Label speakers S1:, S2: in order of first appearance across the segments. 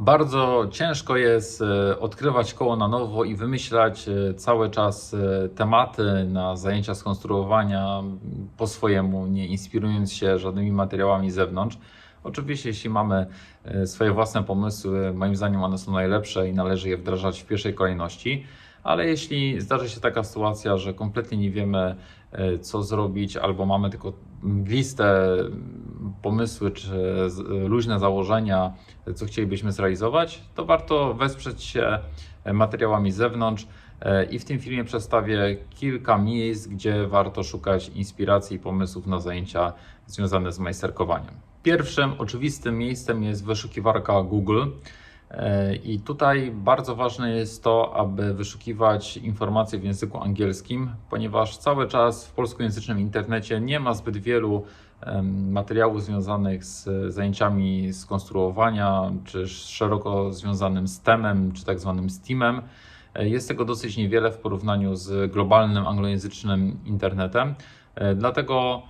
S1: Bardzo ciężko jest e, odkrywać koło na nowo i wymyślać e, cały czas e, tematy na zajęcia skonstruowania po swojemu, nie inspirując się żadnymi materiałami z zewnątrz. Oczywiście, jeśli mamy swoje własne pomysły, moim zdaniem one są najlepsze i należy je wdrażać w pierwszej kolejności. Ale jeśli zdarzy się taka sytuacja, że kompletnie nie wiemy, co zrobić, albo mamy tylko mm, pomysły czy luźne założenia, co chcielibyśmy zrealizować, to warto wesprzeć się materiałami z zewnątrz. E, I w tym filmie przedstawię kilka miejsc, gdzie warto szukać inspiracji i pomysłów na zajęcia związane z majsterkowaniem. Pierwszym oczywistym miejscem jest wyszukiwarka Google. E, I tutaj bardzo ważne jest to, aby wyszukiwać informacje w języku angielskim, ponieważ cały czas w polskojęzycznym internecie nie ma zbyt wielu materiałów związanych z zajęciami z konstruowania, czy szeroko związanym z temem, czy tak zwanym STEAMem. E, Jest tego dosyć niewiele w porównaniu z globalnym anglojęzycznym internetem. E, Dlatego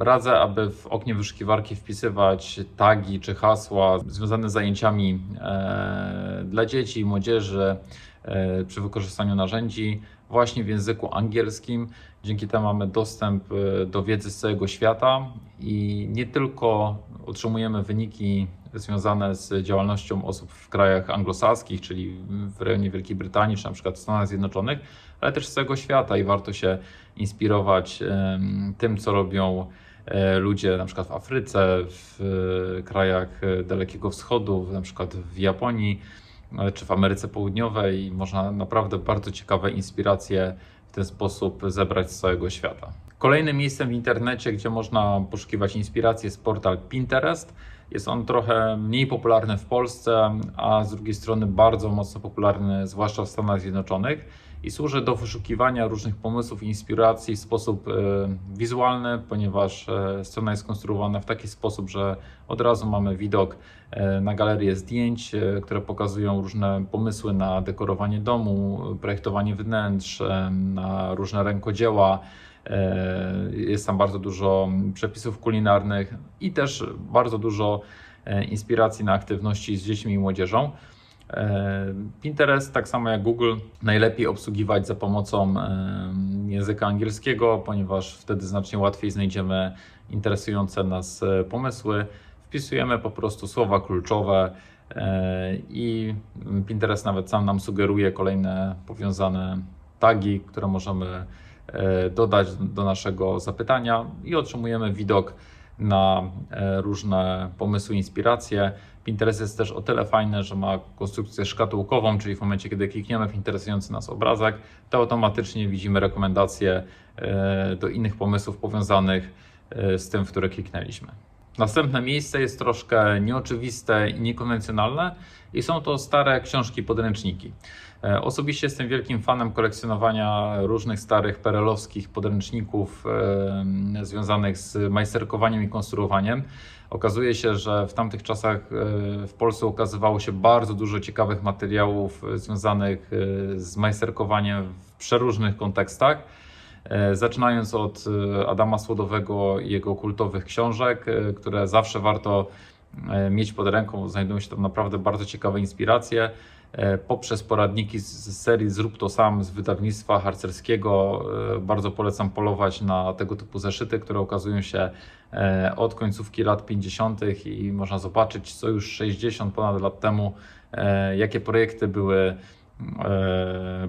S1: Radzę, aby w oknie wyszukiwarki wpisywać tagi czy hasła związane z zajęciami e, dla dzieci i młodzieży e, przy wykorzystaniu narzędzi właśnie w języku angielskim. Dzięki temu mamy dostęp e, do wiedzy z całego świata i nie tylko otrzymujemy wyniki związane z działalnością osób w krajach anglosaskich, czyli w rejonie Wielkiej Brytanii czy na przykład w Stanach Zjednoczonych, ale też z całego świata i warto się inspirować tym, co robią e, ludzie na przykład w Afryce, w e, krajach e, Dalekiego Wschodu, na przykład w Japonii czy w Ameryce Południowej. Można naprawdę bardzo ciekawe inspiracje w ten sposób zebrać z całego świata. Kolejnym miejscem w internecie, gdzie można poszukiwać inspiracji jest portal Pinterest. Jest on trochę mniej popularny w Polsce, a z drugiej strony bardzo mocno popularny, zwłaszcza w Stanach Zjednoczonych i służy do wyszukiwania różnych pomysłów i inspiracji w sposób e, wizualny, ponieważ e, strona jest skonstruowana w taki sposób, że od razu mamy widok e, na galerię zdjęć, które pokazują różne pomysły na dekorowanie domu, projektowanie wnętrz, na różne rękodzieła. E, Jest tam bardzo dużo przepisów kulinarnych i też bardzo dużo e, inspiracji na aktywności z dziećmi i młodzieżą. E, Pinterest, tak samo jak Google, najlepiej obsługiwać za pomocą języka angielskiego, ponieważ wtedy znacznie łatwiej znajdziemy interesujące nas pomysły. Wpisujemy po prostu słowa kluczowe i Pinterest nawet sam nam sugeruje kolejne powiązane tagi, które możemy dodać do naszego zapytania i otrzymujemy widok na e, różne pomysły, inspiracje. Pinterest jest też o tyle fajny, że ma konstrukcję szkatułkową, czyli w momencie, kiedy klikniemy w interesujący nas obrazek, to automatycznie widzimy rekomendacje e, do innych pomysłów powiązanych e, z tym, w które kliknęliśmy. Następne miejsce jest troszkę nieoczywiste i niekonwencjonalne i są to stare książki, podręczniki. E, Osobiście jestem wielkim fanem kolekcjonowania różnych starych perelowskich podręczników e, związanych z majsterkowaniem i konstruowaniem. Okazuje się, że w tamtych czasach e, w Polsce ukazywało się bardzo dużo ciekawych materiałów związanych z majsterkowaniem w przeróżnych kontekstach. E, Zaczynając od e, Adama Słodowego i jego kultowych książek, e, które zawsze warto mieć pod ręką, znajdują się tam naprawdę bardzo ciekawe inspiracje, poprzez poradniki z, serii Zrób to sam z wydawnictwa harcerskiego. Bardzo polecam polować na tego typu zeszyty, które okazują się od końcówki lat 50. i można zobaczyć, co już 60 ponad lat temu, jakie projekty były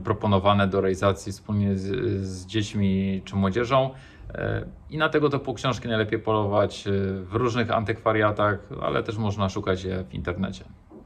S1: proponowane do realizacji wspólnie z, z dziećmi czy młodzieżą. E, I na tego typu książki najlepiej polować e, w różnych antykwariatach, ale też można szukać je w internecie.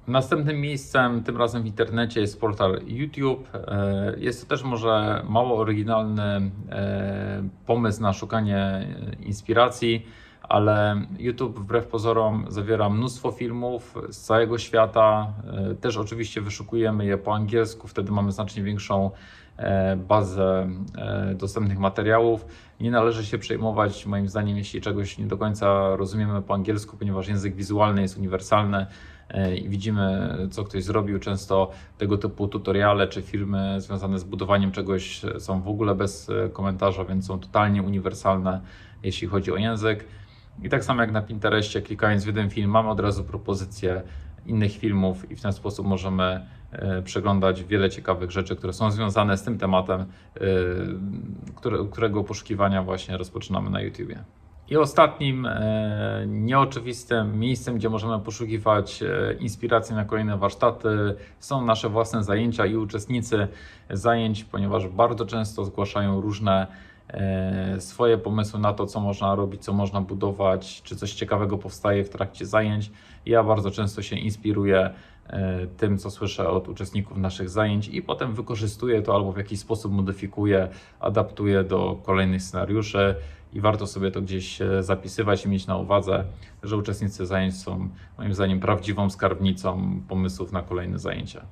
S1: Następnym miejscem, tym razem w internecie, jest portal YouTube. E, Jest to też może mało oryginalny e, pomysł na szukanie e, inspiracji, ale YouTube wbrew pozorom zawiera mnóstwo filmów z całego świata. E, Też oczywiście wyszukujemy je po angielsku, wtedy mamy znacznie większą e, bazę e, dostępnych materiałów. Nie należy się przejmować, moim zdaniem, jeśli czegoś nie do końca rozumiemy po angielsku, ponieważ język wizualny jest uniwersalny i widzimy, co ktoś zrobił. Często tego typu tutoriale czy filmy związane z budowaniem czegoś są w ogóle bez komentarza, więc są totalnie uniwersalne, jeśli chodzi o język. I tak samo jak na Pinterestie, klikając w jeden film, mamy od razu propozycję innych filmów i w ten sposób możemy e, przeglądać wiele ciekawych rzeczy, które są związane z tym tematem, e, które, którego poszukiwania właśnie rozpoczynamy na YouTubie. I ostatnim e, nieoczywistym miejscem, gdzie możemy poszukiwać inspiracji na kolejne warsztaty, są nasze własne zajęcia i uczestnicy zajęć, ponieważ bardzo często zgłaszają różne swoje pomysły na to, co można robić, co można budować, czy coś ciekawego powstaje w trakcie zajęć. Ja bardzo często się inspiruję e, tym, co słyszę od uczestników naszych zajęć i potem wykorzystuję to albo w jakiś sposób modyfikuję, adaptuję do kolejnych scenariuszy i warto sobie to gdzieś e, zapisywać i mieć na uwadze, że uczestnicy zajęć są moim zdaniem prawdziwą skarbnicą pomysłów na kolejne zajęcia.